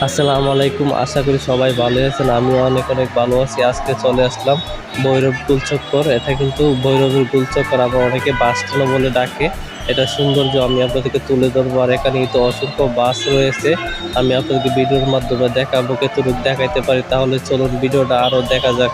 আসসালামু আলাইকুম, আশা করি সবাই ভালো আছেন। আমিও অনেক অনেক ভালো আছি। আজকে চলে আসলাম ভৈরব গুলচক্কর এটা কিন্তু ভৈরবের গুলচক্কর আবার অনেকে বাস স্ট্যান্ড বলে ডাকে। এটা সৌন্দর্য আমি আপনাদেরকে তুলে ধরবো। আর এখানে তো অসংখ্য বাস রয়েছে। আমি আপনাদেরকে ভিডিওর মাধ্যমে দেখাবো কেতুরুক দেখাইতে পারি। তাহলে চলুন ভিডিওটা আরও দেখা যাক।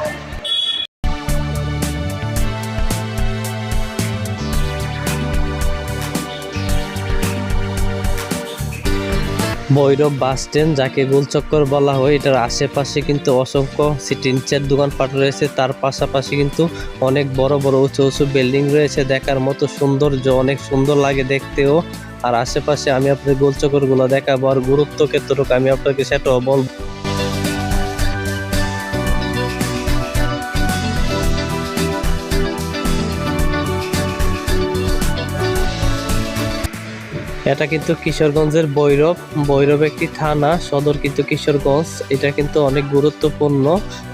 ভৈরব বাস স্ট্যান্ড, যাকে গোলচক্কর বলা হয়, এটার আশেপাশে কিন্তু অসংখ্য সিটিনচের দোকানপাট রয়েছে। তার পাশাপাশি কিন্তু অনেক বড় বড়, উঁচু উঁচু বিল্ডিং রয়েছে। দেখার মতো সৌন্দর্য অনেক সুন্দর লাগে দেখতেও। আর আশেপাশে আমি আপনাদের গোলচক্করগুলো দেখাবো। আর গুরুত্ব ক্ষেত্রটুকু আমি আপনাকে সেটাও বলব। এটা কিন্তু কিশোরগঞ্জের বৈরব। বৈরব একটি থানা, সদর কিন্তু কিশোরগঞ্জ। এটা কিন্তু অনেক গুরুত্বপূর্ণ।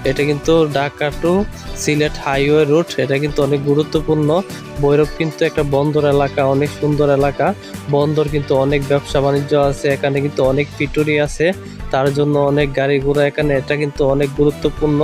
এটা কিন্তু Dhaka to Sylhet highway route. এটা কিন্তু অনেক গুরুত্বপূর্ণ। বৈরব কিন্তু একটা বন্দর এলাকা, অনেক সুন্দর এলাকা। বন্দর কিন্তু অনেক ব্যবসা বাণিজ্য আছে, এখানে কিন্তু অনেক পিটুরি আছে। তার জন্য অনেক গাড়ি ঘোড়া এখানে। এটা কিন্তু অনেক গুরুত্বপূর্ণ।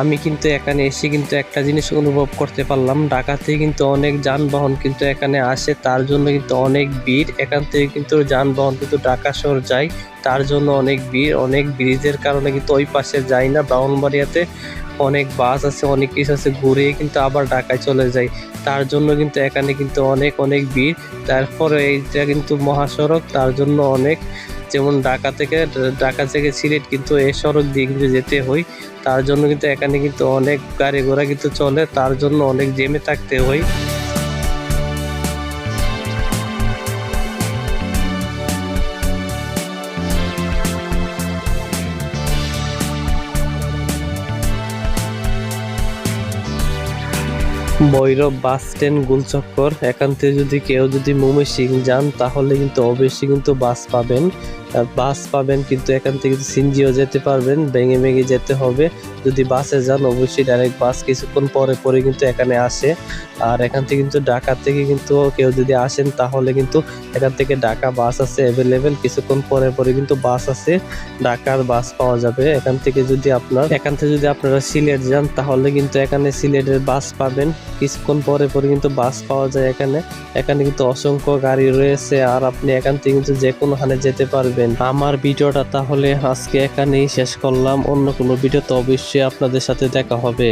আমি কিন্তু এখানে এসে কিন্তু একটা জিনিস অনুভব করতে পারলাম। ঢাকাতে কিন্তু অনেক যানবাহন কিন্তু এখানে আসে, তার জন্য কিন্তু অনেক ভিড়। এখান থেকে কিন্তু যানবাহন কিন্তু ঢাকা শহর যায়, তার জন্য অনেক ভিড়, অনেক ব্রিজের কারণে কিন্তু ওই পাশে যায় না। ব্রাহ্মণবাড়িয়াতে অনেক বাস আছে, অনেক কিছু আছে, ঘুরে কিন্তু আবার ঢাকায় চলে যায় তার জন্য কিন্তু এখানে কিন্তু অনেক অনেক ভিড়। তারপরে এইটা কিন্তু মহাসড়ক, তার জন্য অনেক যেমন ঢাকা থেকে ঢাকা থেকে সিলেট কিন্তু এ সড়ক দিয়ে কিন্তু যেতে হয়। তার জন্য কিন্তু এখানে কিন্তু অনেক গাড়ি ঘোড়া কিন্তু চলে, তার জন্য অনেক জেমে থাকতে হয়। ভৈরব বাস স্ট্যান্ড গুলচক্কর একান্তে যদি কেউ যদি মুমেশিং যান, তাহলে কিন্তু অবশ্যই কিন্তু বাস পাবেন। বাস পাবেন, কিন্তু এখান থেকে সিনজিও যেতে পারবেন, ভেঙে ভেঙে যেতে হবে। যদি বাসে যান, অবশ্যই ডাইরেক্ট বাস কিছুক্ষণ পরে পরে কিন্তু এখানে আসে। আর এখান থেকে কিন্তু ঢাকা থেকে কিন্তু কেউ যদি আসেন, তাহলে কিন্তু এখান থেকে ঢাকা বাস আছে অ্যাভেলেবেল কিছুক্ষণ পরে পরে কিন্তু বাস আছে, ঢাকার বাস পাওয়া যাবে। এখান থেকে যদি আপনার, এখান থেকে যদি আপনারা সিলেট যান, তাহলে কিন্তু এখানে সিলেটের বাস পাবেন। কিছুক্ষণ পরে পরে কিন্তু বাস পাওয়া যায় এখানে। এখানে কিন্তু অসংখ্য গাড়ি রয়েছে, আর আপনি এখান থেকে কিন্তু যে কোনোখানে যেতে পারবেন। আমার ভিডিওটা তাহলে আজকে এখানেই শেষ করলাম। অন্য কোনো ভিডিওতে অবশ্যই আপনাদের সাথে দেখা হবে।